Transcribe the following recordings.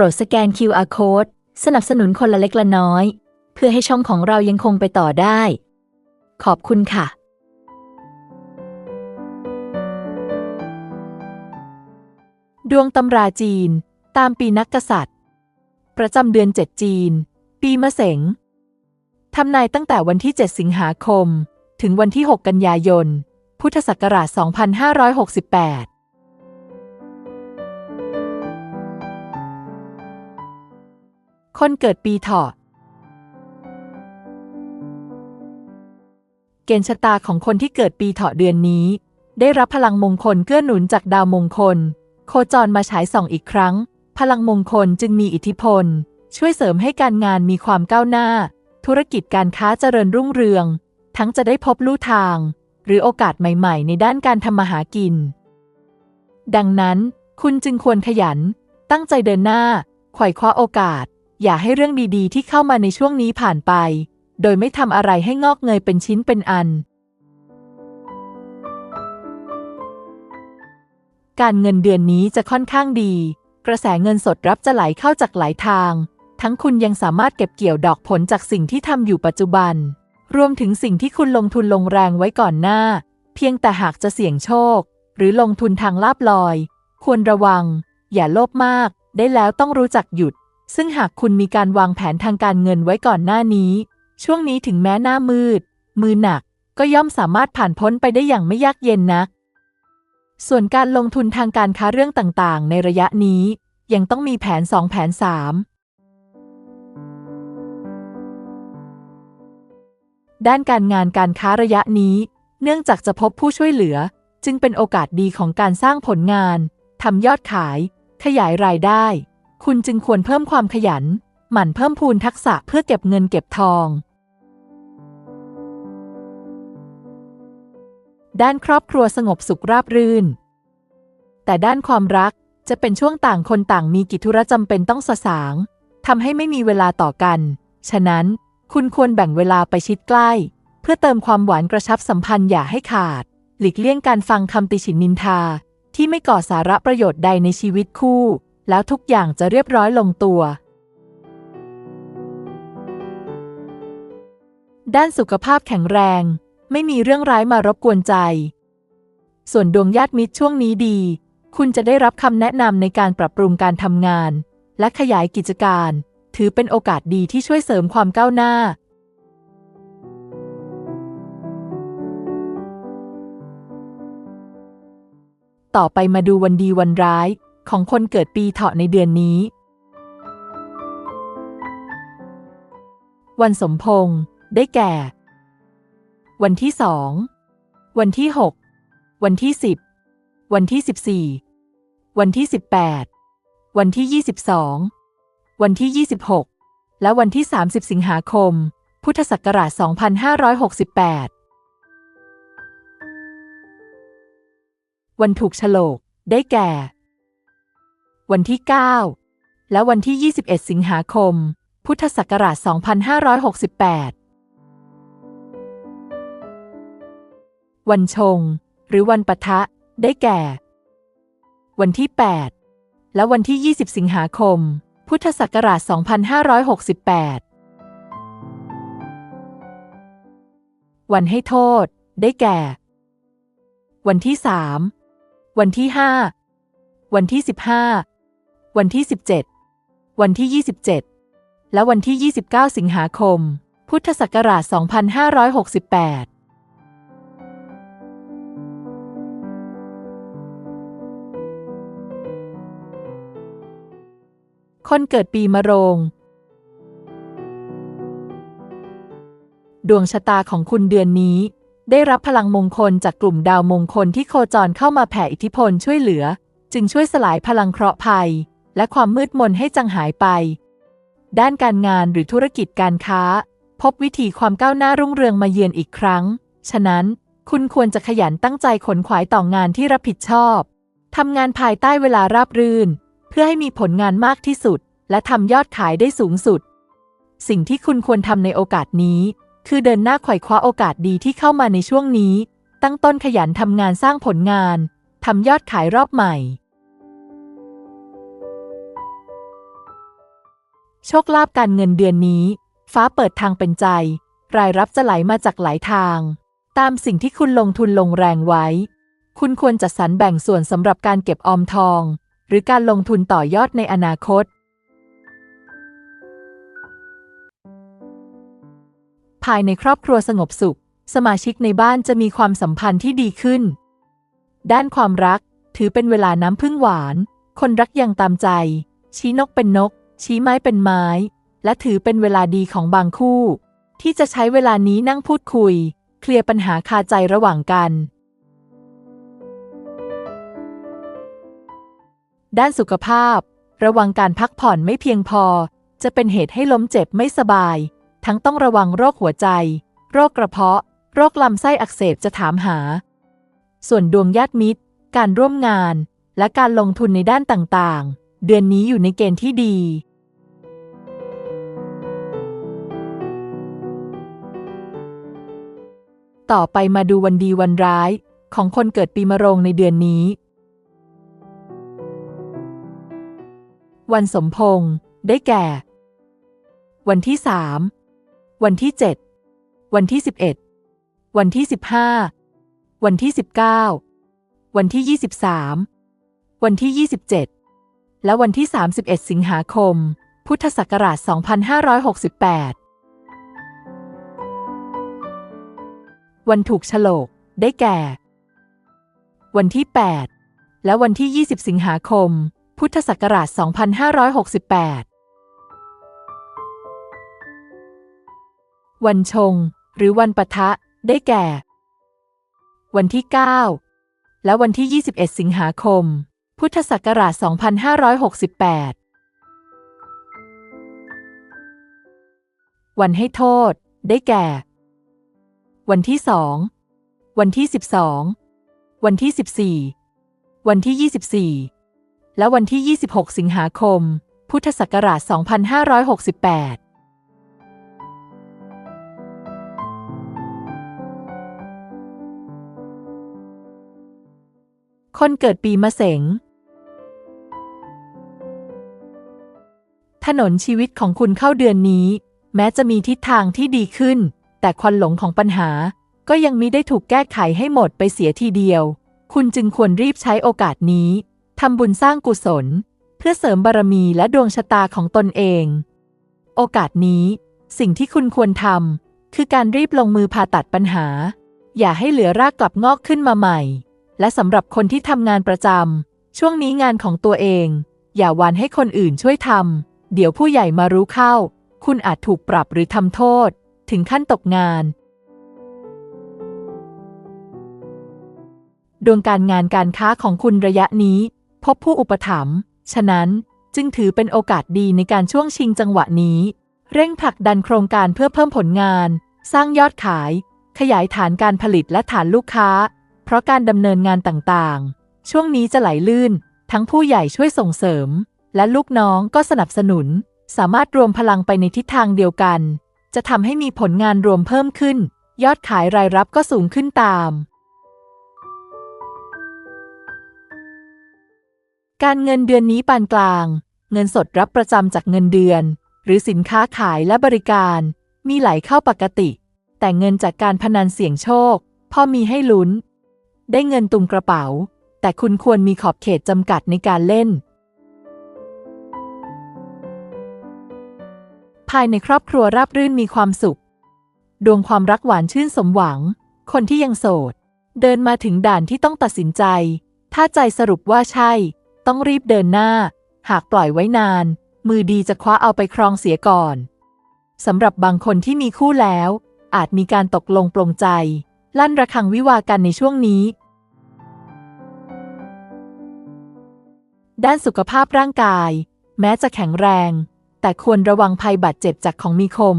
รดสแกน QR Code สนับสนุนคนละเล็กละน้อย เพื่อให้ช่องของเรายังคงไปต่อได้ ขอบคุณค่ะดวงตำราจีน ตามปีนักกษัตริย์ ประจำเดือน7จีน ปีมะเสงทำนายตั้งแต่วันที่ 7 สิงหาคม ถึงวันที่ 6 กันยายน พุทธศักราช 2568 คนเกิดปีเถาะเกณฑ์ชะตาของคนที่เกิดปีเถาะเดือนนี้ ได้รับพลังมงคลเกื้อหนุนจากดาวมงคล โคจรมาฉายส่องอีกครั้ง พลังมงคลจึงมีอิทธิพล ช่วยเสริมให้การงานมีความก้าวหน้า ธุรกิจการค้าเจริญรุ่งเรือง ทั้งจะได้พบลู่ทาง หรือโอกาสใหม่ ๆ ในด้านการทำมาหากิน ดังนั้น คุณจึงควรขยัน ตั้งใจเดินหน้าไขว่คว้าโอกาส อย่าให้เรื่องดีๆ ที่เข้ามาในช่วงนี้ผ่านไป โดยไม่ทำอะไรให้งอกเงยเป็นชิ้นเป็นอัน การเงินเดือนนี้จะค่อนข้างดี กระแสเงินสดรับจะไหลเข้าจากหลายทาง ทั้งคุณยังสามารถเก็บเกี่ยวดอกผลจากสิ่งที่ทำอยู่ปัจจุบัน รวมถึงสิ่งที่คุณลงทุนลงแรงไว้ก่อนหน้า เพียงแต่หากจะเสี่ยงโชค หรือลงทุนทางลาบลอย ควรระวัง อย่าโลภมาก ได้แล้วต้องรู้จักหยุด ซึ่งหากคุณมีการวางแผนทางการเงินไว้ก่อนหน้านี้ ช่วงนี้ถึงแม้หน้ามืด มือหนักก็ย่อมสามารถผ่านพ้นไปได้อย่างไม่ยากเย็นนัก ส่วนการลงทุนทางการค้าเรื่องต่างๆ ในระยะนี้ ยังต้องมีแผน 2 แผน 3 ด้านการงานการค้าระยะนี้ เนื่องจากจะพบผู้ช่วยเหลือ จึงเป็นโอกาสดีของการสร้างผลงานทำยอดขาย ขยายรายได้ คุณจึงควรเพิ่มความขยัน หมั่นเพิ่มพูนทักษะเพื่อเก็บเงินเก็บทอง ด้านครอบครัวสงบสุขราบรื่น แต่ด้านความรักจะเป็นช่วงต่างคนต่างมีกิจธุระจำเป็นต้องสสางทำให้ไม่มีเวลาต่อกัน ฉะนั้นคุณควรแบ่งเวลาไปชิดใกล้ เพื่อเติมความหวานกระชับสัมพันธ์อย่าให้ขาด หลีกเลี่ยงการฟังคำติฉินนินทา ที่ไม่ก่อสาระประโยชน์ใดในชีวิตคู่ แล้วทุกอย่างจะเรียบร้อยลงตัว ด้านสุขภาพแข็งแรง ไม่มีเรื่องร้ายมารบกวนใจ ส่วนดวงญาติมิตรช่วงนี้ดี คุณจะได้รับคำแนะนำในการปรับปรุงการทำงาน และขยายกิจการ ถือเป็นโอกาสดีที่ช่วยเสริมความก้าวหน้าต่อไปมาดูวันดีวันร้าย ของคนเกิดปีเถาะในเดือนนี้ วันสมพงษ์ได้แก่ วันที่สอง วันที่หก วันที่สิบ วันที่สิบสี่ วันที่สิบแปด วันที่ยี่สิบสอง วันที่ยี่สิบหก และวันที่สามสิบสิงหาคม พุทธศักราชสองพันห้าร้อยหกสิบแปดวันถูกโฉลก ได้แก่ วันที่ 9 และวันที่ 21 สิงหาคม พุทธศักราช 2568 วันชง หรือวันปะทะ ได้แก่ วันที่ 8 และวันที่ 20 สิงหาคม พุทธศักราช 2568 วันให้โทษ ได้แก่ วันที่ 3 วันที่ 5วันที่ 15 วันที่ 17 วันที่ 27 และวันที่ 29 สิงหาคม พุทธศักราช 2568คนเกิดปีมะโรง ดวงชะตาของคุณเดือนนี้ ได้รับพลังมงคลจากกลุ่มดาวมงคลที่โคจรเข้ามาแผ่อิทธิพลช่วยเหลือ จึงช่วยสลายพลังเคราะห์ภัย และความมืดมนให้จางหายไป ด้านการงานหรือธุรกิจการค้า พบวิถีความก้าวหน้ารุ่งเรืองมาเยือนอีกครั้ง ฉะนั้น คุณควรจะขยันตั้งใจขนขวายต่องานที่รับผิดชอบทำงานภายใต้เวลาราบรื่น เพื่อให้มีผลงานมากที่สุด และทำยอดขายได้สูงสุด สิ่งที่คุณควรทำในโอกาสนี้ คือเดินหน้าไขว่คว้าโอกาสดีที่เข้ามาในช่วงนี้ ตั้งต้นขยันทำงานสร้างผลงานทำยอดขายรอบใหม่ โชคลาภการเงินเดือนนี้ ฟ้าเปิดทางเป็นใจ รายรับจะไหลมาจากหลายทาง ตามสิ่งที่คุณลงทุนลงแรงไว้ คุณควรจัดสรรแบ่งส่วนสำหรับการเก็บออมทอง หรือการลงทุนต่อยอดในอนาคต ภายในครอบครัวสงบสุข สมาชิกในบ้านจะมีความสัมพันธ์ที่ดีขึ้น ด้านความรักถือเป็นเวลาน้ำพึ่งหวาน คนรักยังตามใจ ชี้นกเป็นนก ชี้ไม้เป็นไม้ และถือเป็นเวลาดีของบางคู่ ที่จะใช้เวลานี้นั่งพูดคุย เคลียร์ปัญหาคาใจระหว่างกัน ด้านสุขภาพ ระวังการพักผ่อนไม่เพียงพอ จะเป็นเหตุให้ล้มเจ็บไม่สบาย ทั้งต้องระวังโรคหัวใจ โรคกระเพาะ โรคลำไส้อักเสบจะถามหา ส่วนดวงญาติมิตร การร่วมงาน และการลงทุนในด้านต่างๆเดือนนี้อยู่ในเกณฑ์ที่ดี ต่อไปมาดูวันดีวันร้าย ของคนเกิดปีมะโรงในเดือนนี้ วันสมพงษ์ได้แก่ วันที่สามวันที่เจ็ดวันที่สิบเอ็ดวันที่สิบห้าวันที่สิบเก้าวันที่ยี่สิบสามวันที่ยี่สิบเจ็ดและวันที่สามสิบเอ็ดสิงหาคม พุทธศักราชสองพันห้าร้อยหกสิบแปด วันถูกฉลก ได้แก่ วันที่ 8 และวันที่ 20 สิงหาคม พุทธศักราช 2568 วันชง หรือวันปะทะ ได้แก่ วันที่ 9 และวันที่ 21 สิงหาคม พุทธศักราช 2568วันให้โทษ ได้แก่ วันที่สองวันที่สิบสองวันที่สิบสี่วันที่ยี่สิบสี่และวันที่ยี่สิบหกสิงหาคม พุทธศักราชสองพันห้าร้อยหกสิบแปดคนเกิดปีมะเสง ถนนชีวิตของคุณเข้าเดือนนี้ แม้จะมีทิศทางที่ดีขึ้น แต่ควันหลงของปัญหาก็ยังมิได้ถูกแก้ไขให้หมดไปเสียทีเดียว คุณจึงควรรีบใช้โอกาสนี้ทำบุญสร้างกุศล เพื่อเสริมบารมีและดวงชะตาของตนเอง โอกาสนี้ สิ่งที่คุณควรทำคือการรีบลงมือผ่าตัดปัญหา อย่าให้เหลือรากกลับงอกขึ้นมาใหม่ และสำหรับคนที่ทำงานประจำช่วงนี้งานของตัวเอง อย่าวันให้คนอื่นช่วยทำเดี๋ยวผู้ใหญ่มารู้เข้า คุณอาจถูกปรับหรือทำโทษ ถึงขั้นตกงาน ดวงการงานการค้าของคุณระยะนี้ พบผู้อุปถัมภ์ฉะนั้นจึงถือเป็นโอกาสดีในการช่วงชิงจังหวะนี้ เร่งผลักดันโครงการเพื่อเพิ่มผลงาน สร้างยอดขาย ขยายฐานการผลิตและฐานลูกค้า เพราะการดำเนินงานต่างๆ ช่วงนี้จะไหลลื่น ทั้งผู้ใหญ่ช่วยส่งเสริม และลูกน้องก็สนับสนุน สามารถรวมพลังไปในทิศทางเดียวกัน จะทำให้มีผลงานรวมเพิ่มขึ้น ยอดขายรายรับก็สูงขึ้นตาม การเงินเดือนนี้ปานกลาง เงินสดรับประจำจากเงินเดือน หรือสินค้าขายและบริการ มีไหลเข้าปกติ แต่เงินจากการพนันเสี่ยงโชค พอมีให้ลุ้น ได้เงินตุงกระเป๋า แต่คุณควรมีขอบเขตจำกัดในการเล่น ภายในครอบครัวราบรื่นมีความสุข ดวงความรักหวานชื่นสมหวัง คนที่ยังโสด เดินมาถึงด่านที่ต้องตัดสินใจ ถ้าใจสรุปว่าใช่ ต้องรีบเดินหน้า หากปล่อยไว้นาน มือดีจะคว้าเอาไปครองเสียก่อนสำหรับบางคนที่มีคู่แล้ว อาจมีการตกลงปลงใจ ลั่นระฆังวิวากันในช่วงนี้ ด้านสุขภาพร่างกาย แม้จะแข็งแรง แต่ควรระวังภัยบาดเจ็บจากของมีคม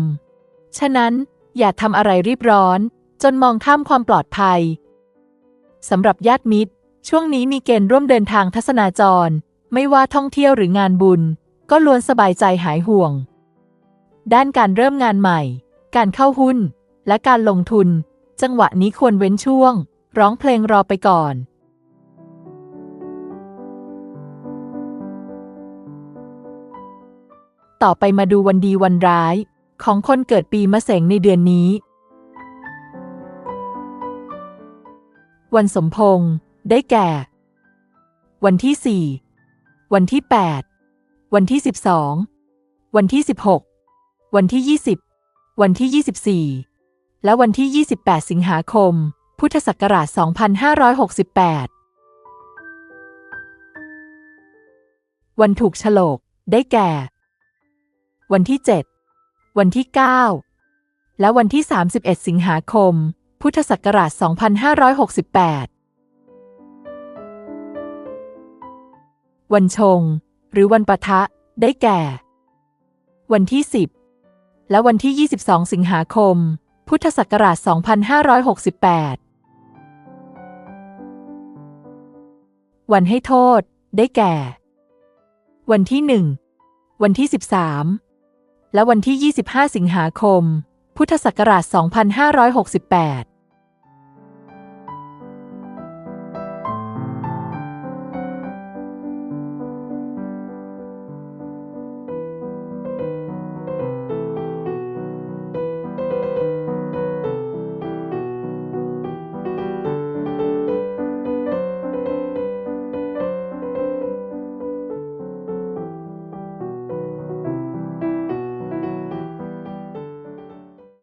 ฉะนั้นอย่าทำอะไรรีบร้อน จนมองข้ามความปลอดภัยสำหรับญาติมิตร ช่วงนี้มีเกณฑ์ร่วมเดินทางทัศนาจร ไม่ว่าท่องเที่ยวหรืองานบุญ ก็ล้วนสบายใจหายห่วง ด้านการเริ่มงานใหม่ การเข้าหุ้น และการลงทุน จังหวะนี้ควรเว้นช่วง ร้องเพลงรอไปก่อน ต่อไปมาดูวันดีวันร้าย ของคนเกิดปีมะเสงในเดือนนี้ วันสมพงษ์ได้แก่ วันที่ 4 วันที่ 8 วันที่ 12 วันที่ 16 วันที่ 20 วันที่ 24 และวันที่ 28 สิงหาคม พุทธศักราช 2568 วันถูกฉลก ได้แก่ วันที่ 7 วันที่ 9 และวันที่ 31 สิงหาคม พุทธศักราช 2568 วันชง หรือวันปะทะ ได้แก่ วันที่ 10 และวันที่ 22 สิงหาคม พุทธศักราช 2568 วันให้โทษ ได้แก่ วันที่1วันที่ 13 และวันที่ 25 สิงหาคม พุทธศักราช 2568